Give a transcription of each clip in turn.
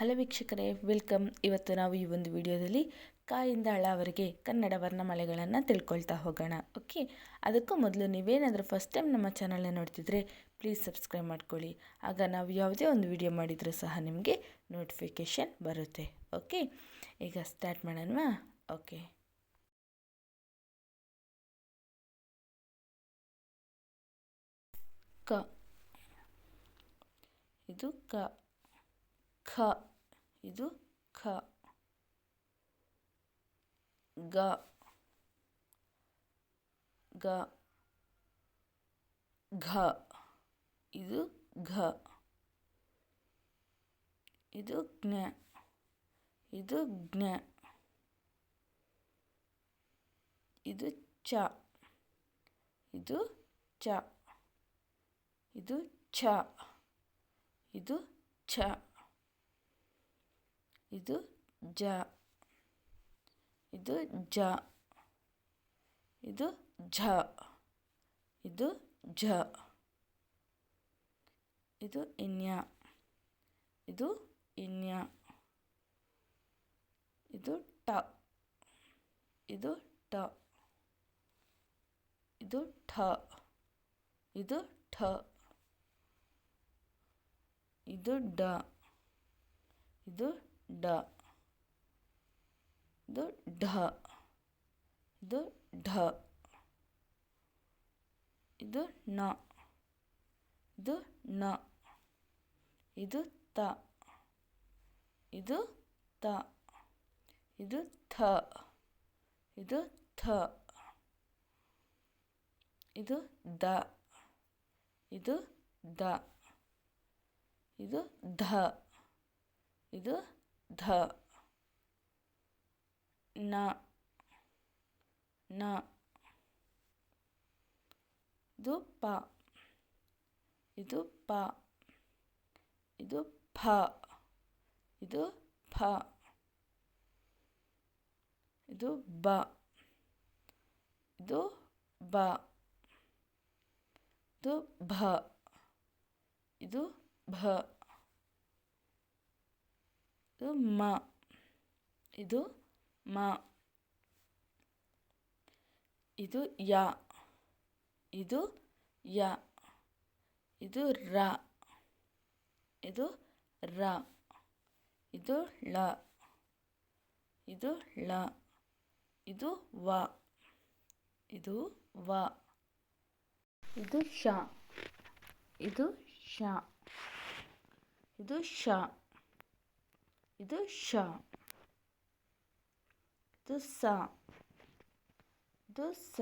Hello ವೀಕ್ಷಕರೇ, welcome. ಇವತ್ತು ನಾವು ಈ ಒಂದು ವಿಡಿಯೋದಲ್ಲಿ ಕಾಯಿಂದ ಹಳವರೆಗೆ ಕನ್ನಡ ವರ್ಣಮಾಲೆಗಳನ್ನು ತಿಳ್ಕೊಳ್ತಾ ಹೋಗೋಣ, ಓಕೆ? ಅದಕ್ಕೂ ಮೊದಲು ನೀವೇನಾದರೂ ಫಸ್ಟ್ ಟೈಮ್ ನಮ್ಮ ಚಾನಲ್ನ ನೋಡ್ತಿದ್ರೆ ಪ್ಲೀಸ್ ಸಬ್ಸ್ಕ್ರೈಬ್ ಮಾಡ್ಕೊಳ್ಳಿ. ಆಗ ನಾವು ಯಾವುದೇ ಒಂದು ವಿಡಿಯೋ ಮಾಡಿದರೂ ಸಹ ನಿಮಗೆ ನೋಟಿಫಿಕೇಷನ್ ಬರುತ್ತೆ, ಓಕೆ? ಈಗ ಸ್ಟಾರ್ಟ್ ಮಾಡೋಣವಾ? ಓಕೆ. ಕ. ಇದು ಕ. ಖ. ಇದು ಖ ಗ. ಗ. ಘ. ಇದು ಘ. ಇದು ಜ್ಞ. ಇದು ಜ್ಞ. ಇದು ಚ. ಇದು ಚ. ಇದು ಛ. ಇದು ಛ. ಇದು ಜ ಇದು ಜ, ಇದು ಝ ಇದು ಝ, ಇದು ಇನ್ಯ ಇದು ಇನ್ಯ, ಇದು ಟ ಇದು ಟ, ಇದು ಠ ಇದು ಠ, ಇದು ಡ, ಇದು ಡ. ಇದು ಢ. ಇದು ಢ. ಇದು ನ. ಇದು ನ. ಇದು ತ. ಇದು ತ. ಇದು ಥ. ಇದು ಥ. ಇದು ದ. ಇದು ದ. ಇದು ಧ. ಇದು ಧ ನ ನ ಇದು ಪ ಇದು ಪ, ಇದು ಫ ಇದು ಫ ಇದು ಬ ಇದು ಬ, ಇದು ಭ ಇದು ಭ. ಮ. ಇದು ಮ. ಇದು ಯ. ಇದು ಯ. ಇದು ರ. ಇದು ರ. ಇದು ಳ. ಇದು ಳ. ಇದು ವ. ಇದು ವ. ಇದು ಶ ಇದು ಶ ಇದು ಶ ಇದು ಶ. ಇದು ಸ. ಇದು ಸ.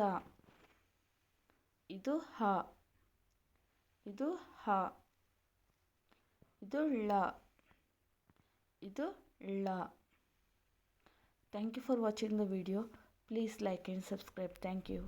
ಇದು ಹ. ಇದು ಹ. ಇದು ಳ. ಇದು ಳ. Thank you for watching the video please like and subscribe thank you